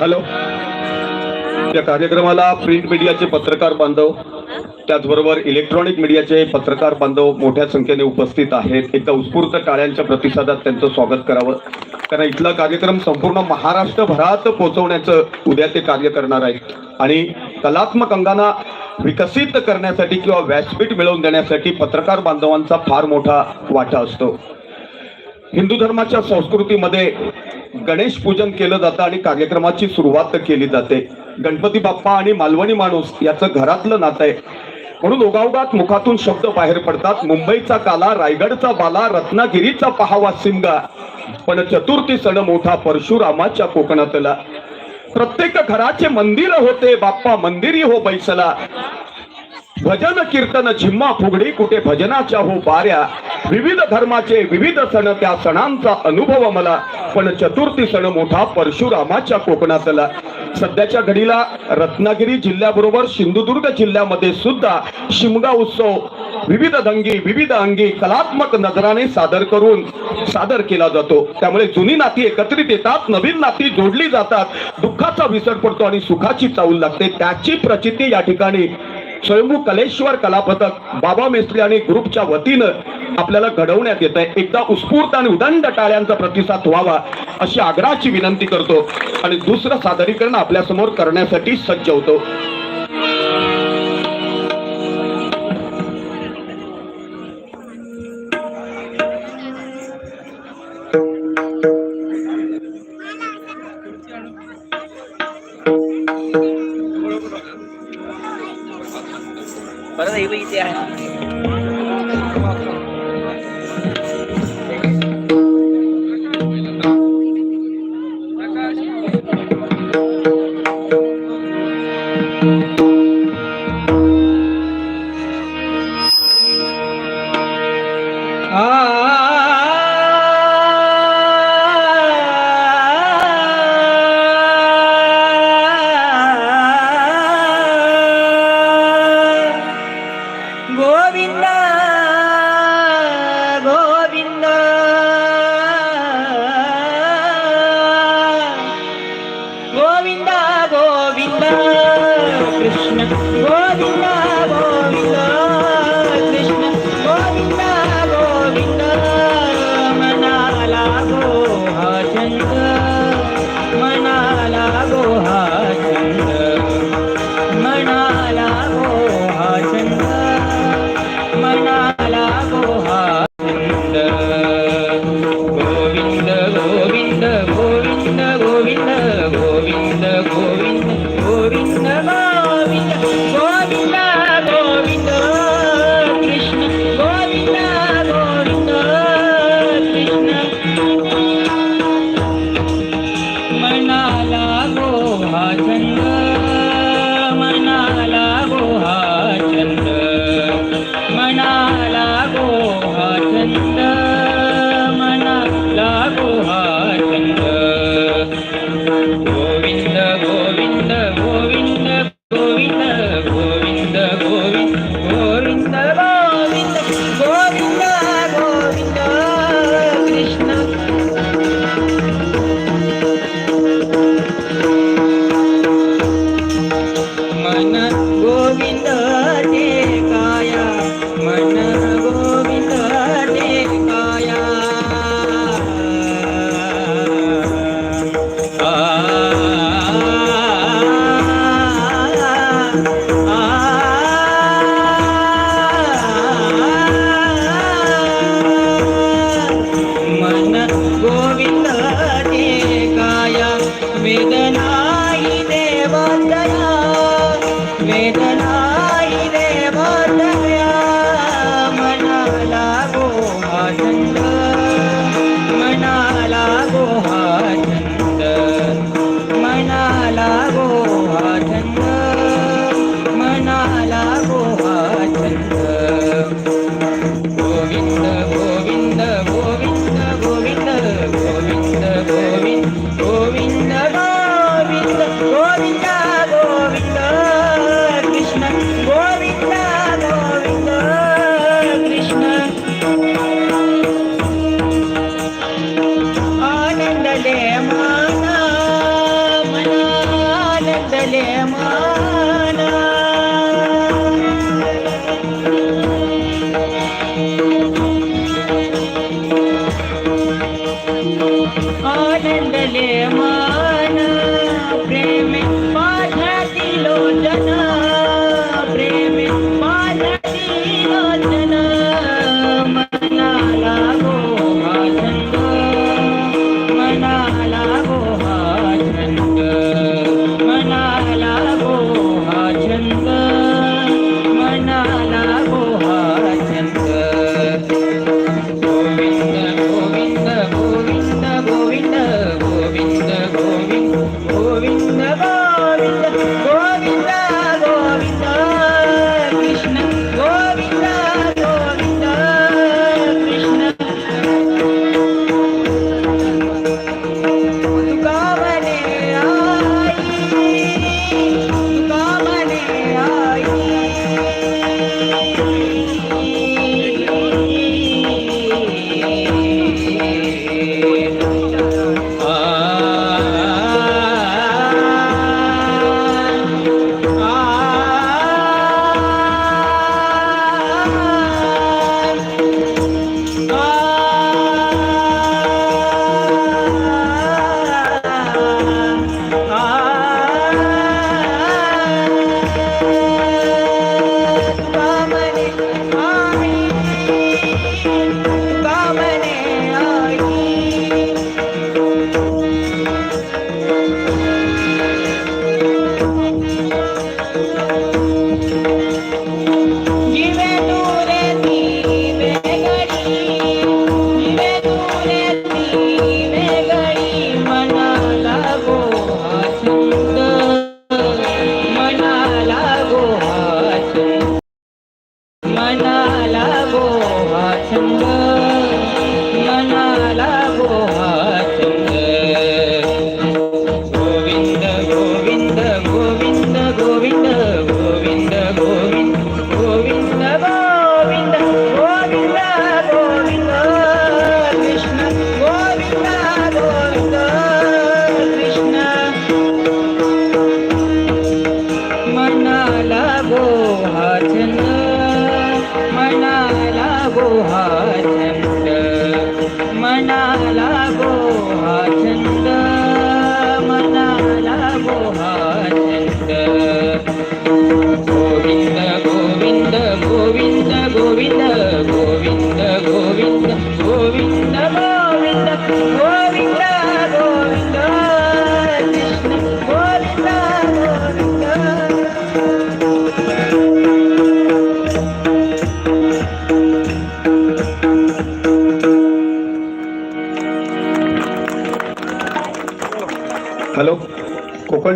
Hello. या कार्यक्रमाला print मीडियाचे पत्रकार बांधव त्याचबरोबर इलेक्ट्रॉनिक मीडियाचे पत्रकार बांधव मोठ्या संख्येने उपस्थित आहेत. एकदा उत्स्फूर्त टाळ्यांच्या प्रतिसादात त्यांचं स्वागत करावं. कारण इथला कार्यक्रम संपूर्ण महाराष्ट्रभरात पोहोचवण्याचं उद्या ते कार्य करणार आहेत. आणि कलात्मक अंगाना विकसित करण्यासाठी किंवा व्यासपीठ मिळवून देण्यासाठी पत्रकार बांधवांचा फार मोठा वाटा असतो. हिंदू धर्माच्या संस्कृतीमध्ये गणेश पूजन केलं जातं आणि कार्यक्रमाची सुरुवात केली जाते. गणपती बाप्पा आणि मालवणी माणूस याचं घरातलं नातं आहे. म्हणून ओगावगात मुखातून शब्द बाहेर पडतात. मुंबईचा काला रायगडचा बाला रत्नागिरीचा पहावा सिमगा पण चतुर्थी सण मोठा परशुरामाच्या कोकणातला. प्रत्येक घराचे मंदिर होते बाप्पा मंदिरी हो बैसला. भजन कीर्तन झिम्मा फुगडी कुठे भजनाच्या हो पाऱ्या विविध धर्माचे विविध सण त्या सणांचा अनुभव मला. पण चतुर्थी सण मोठा परशुरामाच्या कोकणातला. सध्याच्या घडीला रत्नागिरी जिल्ह्याबरोबर सिंधुदुर्ग जिल्ह्यामध्ये सुद्धा शिमगा उत्सव विविध दंगी विविध अंगी कलात्मक नजराने सादर करून सादर केला जातो. त्यामुळे जुनी नाती एकत्रित येतात नवीन नाती जोडली जातात. दुःखाचा विसर पडतो आणि सुखाची चाऊल लागते. त्याची प्रचिती या ठिकाणी स्वयंभू कलेश्वर कलापथक बाबा मेस्त्री आणि ग्रुपच्या वतीनं आपल्याला घडवण्यात येत आहे एकदा उत्स्फूर्त आणि उदंड टाळ्यांचा प्रतिसाद व्हावा अशी आग्रहाची विनंती करतो आणि दुसरं सादरीकरण आपल्यासमोर करण्यासाठी सज्ज होतो. परत हे बघ इथे आहे ఆనందలేమా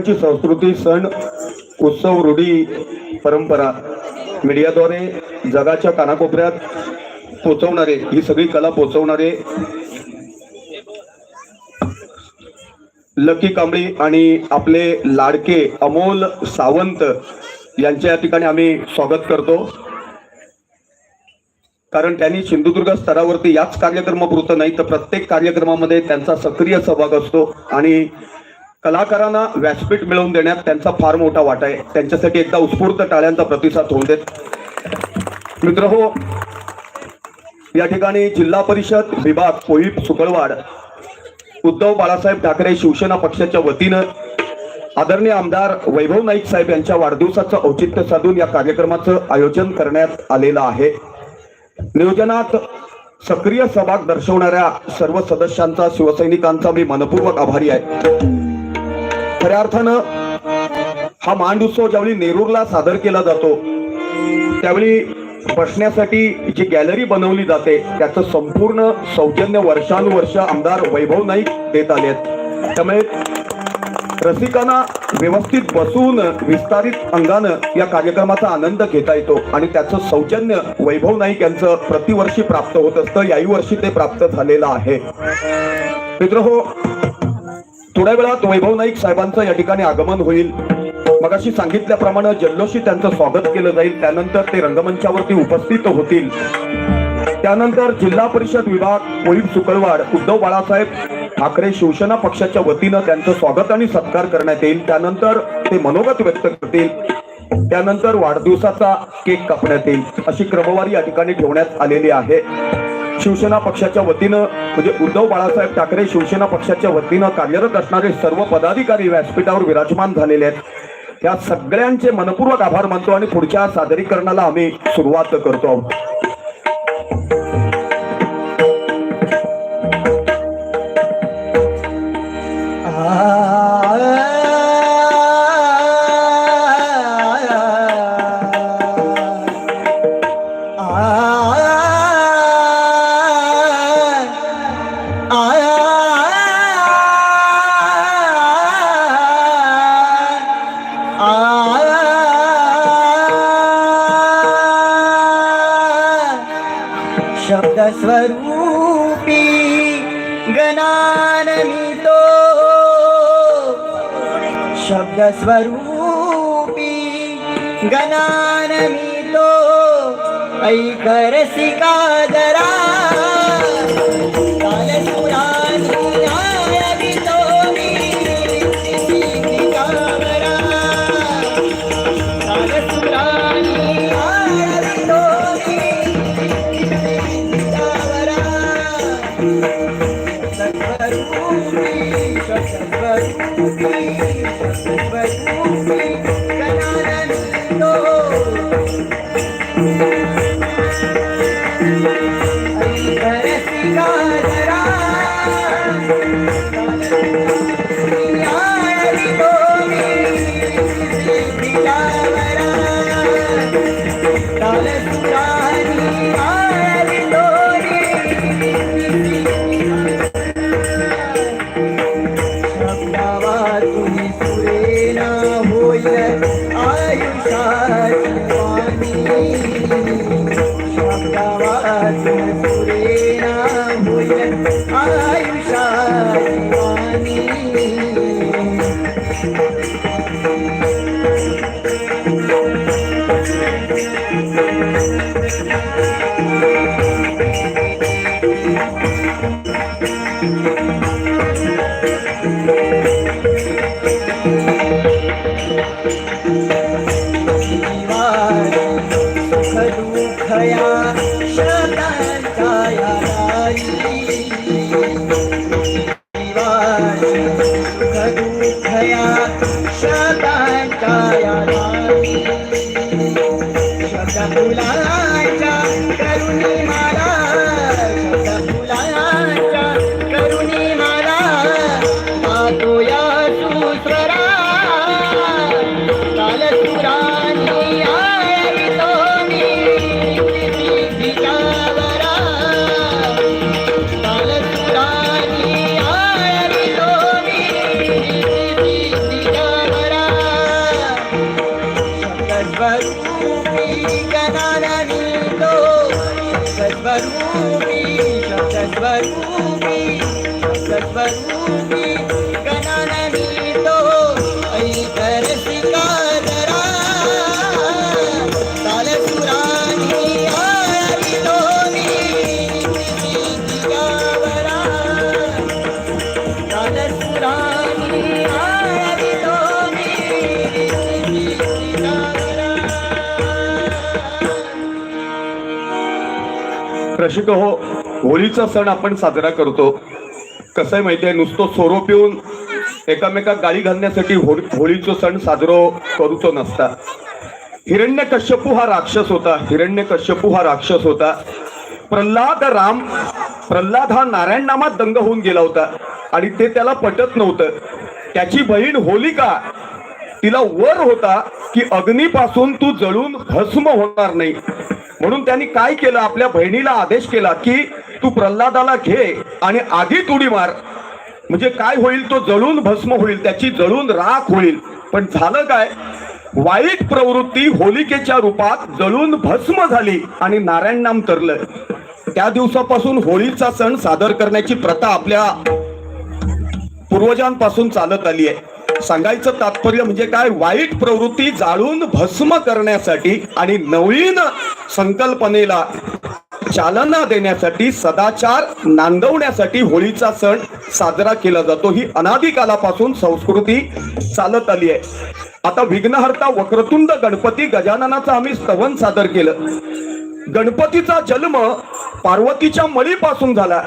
कोकणची संस्कृती सण उत्सव रूढी परंपरा मीडियाद्वारे जगाच्या कानाकोपऱ्यात पोचवणारे ही सगळी कला पोचवणारे लकी कांबळी आणि आपले लाडके अमोल सावंत यांच्या या ठिकाणी आम्ही स्वागत करतो. कारण त्यांनी सिंधुदुर्ग स्तरावरती याच कार्यक्रमापुरतं नाही तर प्रत्येक कार्यक्रमामध्ये त्यांचा सक्रिय सहभाग असतो आणि कलाकारांना व्यासपीठ मिळवून देण्यात त्यांचा फार मोठा वाटा आहे. त्यांच्यासाठी एकदा उत्स्फूर्त टाळ्यांचा प्रतिसाद होऊन देत. मित्र हो या ठिकाणी जिल्हा परिषद विभाग पोईप सुकळवाड उद्धव बाळासाहेब ठाकरे शिवसेना पक्षाच्या वतीनं आदरणीय आमदार वैभव नाईक साहेब यांच्या वाढदिवसाचं औचित्य साधून या कार्यक्रमाचं आयोजन करण्यात आलेलं आहे. नियोजनात सक्रिय सहभाग दर्शवणाऱ्या सर्व सदस्यांचा शिवसैनिकांचा मी मनपूर्वक आभारी आहे. खऱ्या अर्थानं हा मांड उत्सव ज्यावेळी नेरूरला सादर केला जातो त्यावेळी बसण्यासाठी जी गॅलरी बनवली जाते त्याचं संपूर्ण सौजन्य वर्षानुवर्ष आमदार वैभव नाईक देत आले आहेत. त्यामुळे रसिकांना व्यवस्थित बसून विस्तारित अंगानं या कार्यक्रमाचा आनंद घेता येतो आणि त्याचं सौजन्य वैभव नाईक यांचं प्रतिवर्षी प्राप्त होत असतं याही वर्षी ते प्राप्त झालेलं आहे. मित्र हो थोड्या वेळात वैभव नाईक साहेबांचं या ठिकाणी आगमन होईल. मगाशी सांगितल्याप्रमाणे जल्लोषी त्यांचं स्वागत केलं जाईल. त्यानंतर ते रंगमंचावरती उपस्थित होतील. त्यानंतर जिल्हा परिषद विभाग पोलीस सुकलवाड उद्धव बाळासाहेब ठाकरे शिवसेना पक्षाच्या वतीनं त्यांचं स्वागत आणि सत्कार करण्यात येईल. त्यानंतर ते मनोगत व्यक्त करतील. त्यानंतर वाढदिवसाचा केक कापण्यात येईल. अशी क्रमवारी या ठिकाणी ठेवण्यात आलेली आहे. शिवसेना पक्षाच्या वतीनं म्हणजे उद्धव बाळासाहेब ठाकरे शिवसेना पक्षाच्या वतीनं कार्यरत असणारे सर्व पदाधिकारी व्यासपीठावर विराजमान झालेले आहेत. या सगळ्यांचे मनपूर्वक आभार मानतो आणि पुढच्या सादरीकरणाला आम्ही सुरुवात करतो आहोत. barulho. Ay şahani रसिक हो होळीचा सण आपण साजरा करतो. कसं आहे माहिती आहे? नुसतं सोरो पिऊन एकामेका गाळी घालण्यासाठी होळी होळीचा सण साजरो करूचो नसता. हिरण्य कश्यपू हा राक्षस होता. हिरण्य कश्यपू हा राक्षस होता. प्रल्हाद राम प्रल्हाद हा नारायण नामात दंग होऊन गेला होता. आणि ते त्याला पटत नव्हतं. त्याची बहीण होलिका तिला वर होता की अग्नीपासून तू जळून भस्म होणार नाही. म्हणून त्यांनी काय केलं? आपल्या बहिणीला आदेश केला की तू प्रल्हादाला घे आणि आधी उडी मार. म्हणजे काय होईल? तो जळून भस्म होईल. त्याची जळून राख होईल. पण झालं काय? वाईट प्रवृत्ती होलिकेच्या रूपात जळून भस्म झाली आणि नारायण नाम तरलं. त्या दिवसापासून होळीचा सण सादर करण्याची प्रथा आपल्या पूर्वजांपासून चालत आली आहे. सांगायचं तात्पर्य म्हणजे काय? वाईट प्रवृत्ती जाळून भस्म करण्यासाठी आणि नवीन संकल्पनेला चालना देण्यासाठी सदाचार नांदवण्यासाठी होळीचा सण साजरा केला जातो. ही अनादिकालापासून संस्कृती चालत आली आहे. आता विघ्नहर्ता वक्रतुंड गणपती गजाननाचं आम्ही स्तवन सादर केलं. गणपतीचा जन्म पार्वतीच्या मळीपासून झाला.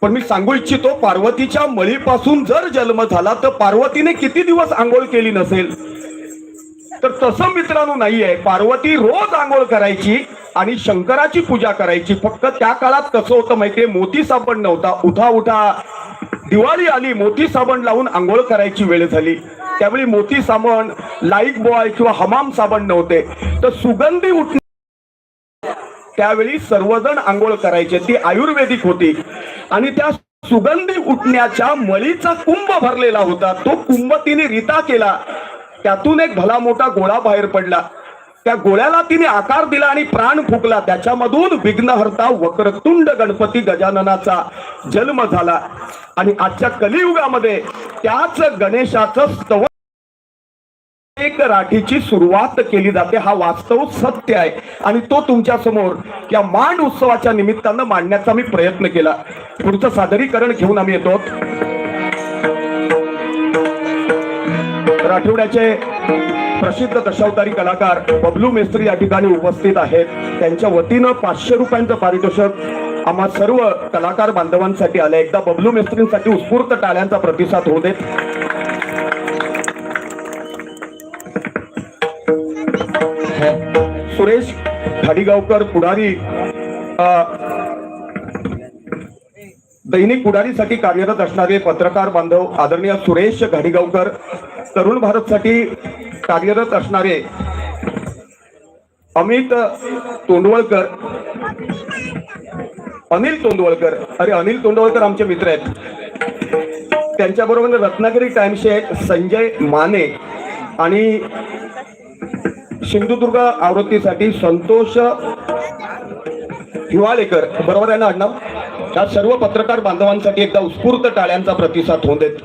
पण मी सांगू इच्छितो पार्वतीच्या मळीपासून जर जन्म झाला तर पार्वतीने किती दिवस आंघोळ केली नसेल? तर तसं मित्रांनो नाहीये. पार्वती रोज आंघोळ करायची आणि शंकराची पूजा करायची. फक्त त्या काळात कसं होतं माहितीये? मोती साबण नव्हता. उठा उठा. दिवाळी आली मोती साबण लावून आंघोळ करायची वेळ झाली. त्यावेळी मोती साबण लाईक बॉय किंवा हमाम साबण नव्हते. तर सुगंधी उठ त्यावेळी सर्वजण आंघोळ करायचे. ती आयुर्वेदिक होती. आणि त्या सुगंधी उठण्याच्या मळीचा कुंभ भरलेला होता. तो कुंभ तिने रिता केला. त्यातून एक भला मोठा गोळा बाहेर पडला. त्या गोळ्याला तिने आकार दिला आणि प्राण फुकला. त्याच्यामधून विघ्नहर्ता वक्रतुंड गणपती गजाननाचा जन्म झाला. आणि आजच्या कलियुगामध्ये त्याच गणेशाचं स्तव एक राठीची सुरुवात केली जाते. हा वास्तव सत्य आहे. आणि तो तुमच्यासमोर या मांड उत्सवाच्या निमित्तानं मांडण्याचा मी प्रयत्न केला. पुढचं सादरीकरण घेऊन आम्ही येतो. राठवड्याचे प्रसिद्ध दशावतारी कलाकार बबलू मेस्त्री या ठिकाणी उपस्थित आहेत. त्यांच्या वतीनं पाचशे रुपयांचं पारितोषिक आम्हा सर्व कलाकार बांधवांसाठी आलं एकदा बबलू मेस्त्रींसाठी उत्स्फूर्त टाळ्यांचा प्रतिसाद होऊ देत. सुरेश घाडीगावकर पुढारी दैनिक पुढारीसाठी कार्यरत असणारे पत्रकार बांधव आदरणीय सुरेश घाडीगावकर तरुण भारतसाठी कार्यरत असणारे अमित तोंडवळकर. अनिल तोंडवळकर. अरे अनिल तोंडवळकर आमचे मित्र आहेत. त्यांच्याबरोबर रत्नागिरी टाइम्सचे संजय माने आणि सिंधुदुर्ग आवृत्तीसाठी संतोष हिवाळेकर. बरोबर आहे ना अण्णा? या सर्व पत्रकार बांधवांसाठी एकदा उत्स्फूर्त टाळ्यांचा प्रतिसाद होऊन देत.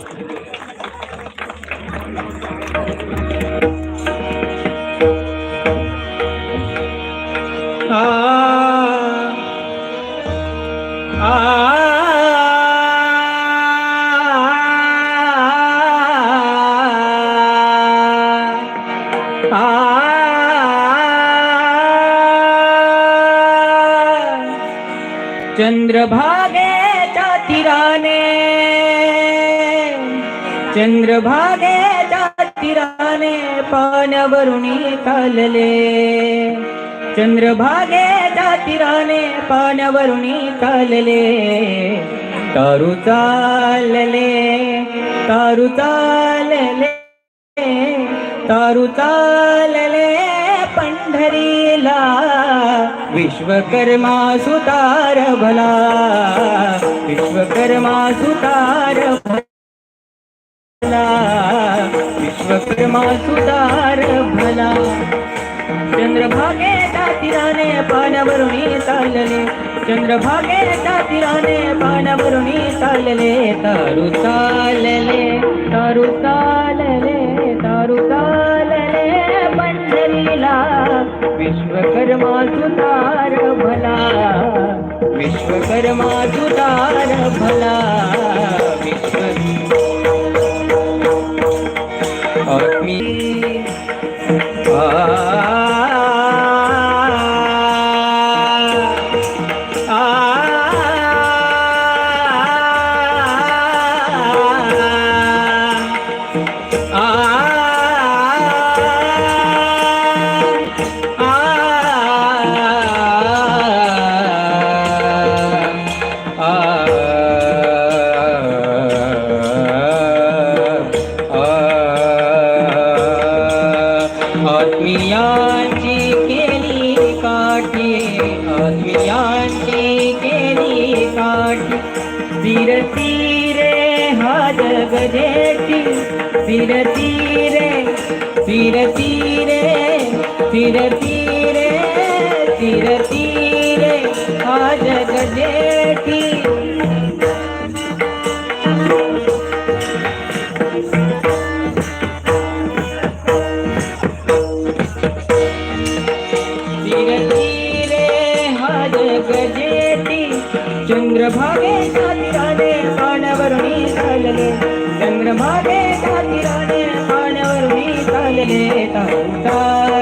चंद्रभागेच्या तीराने चंद्रभागेच्या पान वरुणी कालले चंद्रभागेच्या पान वरुणी कालले तारू चालले तारू चालले तारू चालले पंढरीला. विश्वकर्मा सुतार भला विश्वकर्मा सुतार भला विश्वकर्मा सुतार भला. चंद्रभागे तातीराने पाण्यावरून चालले चंद्रभागे तातीराने पाण्यावरून चालले तारू चालले तारू चालले तारू चालले. भला विश्वकर्मा सुतार भला. विश्वकर्मा सुतार भला. विश्व आत्मी आ मन मारे तारी राणे मानवर मी तले तांता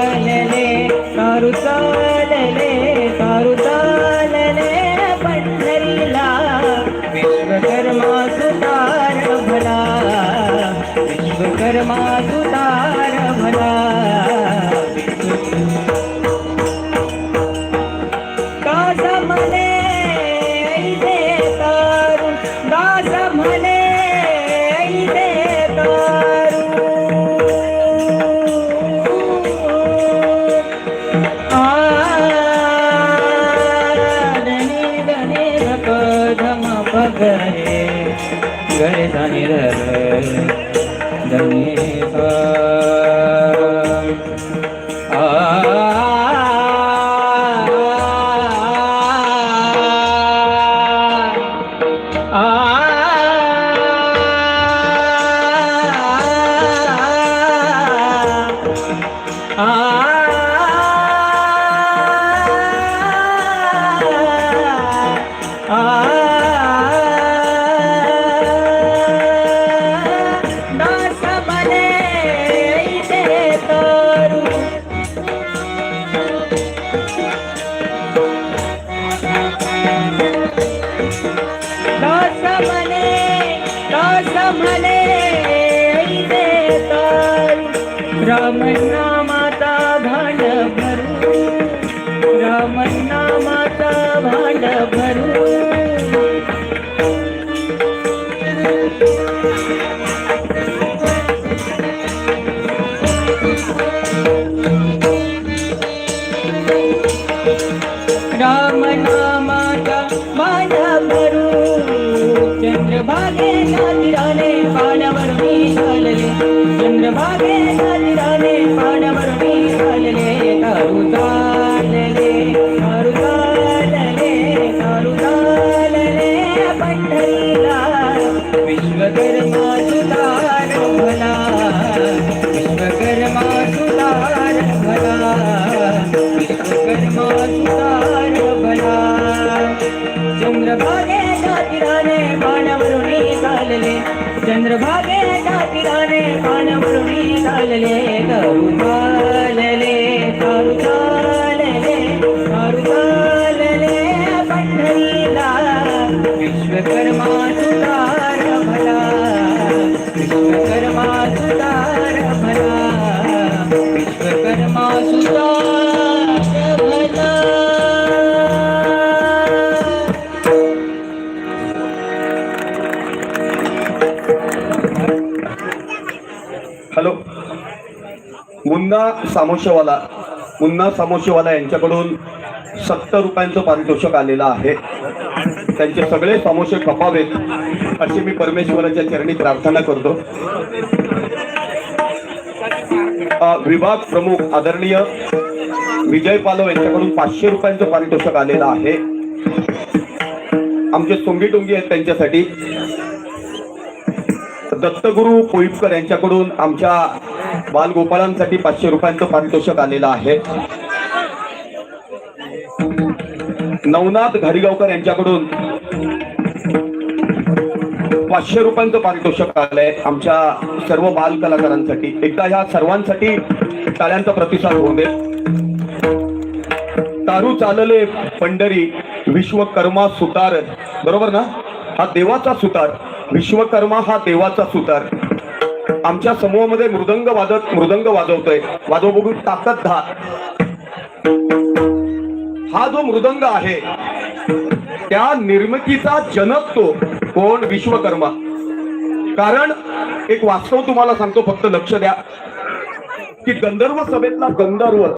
सामोशेवाला मुन्ना सामोशेवाला यांच्याकडून सत्तर रुपयांचं पारितोषिक आलेलं आहे. त्यांचे सगळे सामोशे खपावेत अशी मी परमेश्वराच्या चरणी प्रार्थना करतो. विभाग प्रमुख आदरणीय विजय पालव यांच्याकडून पाचशे रुपयांचं पारितोषिक आलेलं आहे. आमचे सोंगी टुंगी आहेत त्यांच्यासाठी. दत्तगुरु पोईपकर यांच्याकडून आमच्या बालगोपाळांसाठी पाचशे रुपयांचं पारितोषिक आलेलं आहे. नवनाथ घारीगावकर यांच्याकडून पाचशे रुपयांचं पारितोषिक आलंय. आमच्या सर्व बाल कलाकारांसाठी. एकदा ह्या सर्वांसाठी टाळ्यांचा प्रतिसाद होऊ दे. तारू चालले पंढरी विश्वकर्मा सुतार. बरोबर ना? हा देवाचा सुतार. विश्वकर्मा हा देवाचा सुतार. आमच्या समूहामध्ये मृदंग वाजत मृदंग वाजवतोय. वाजव बघून ताकद धा हा जो मृदंग आहे त्या निर्मितीचा जनक तो कोण? विश्वकर्मा. कारण एक वास्तव तुम्हाला सांगतो फक्त लक्ष द्या. की गंधर्व सभेतला गंधर्व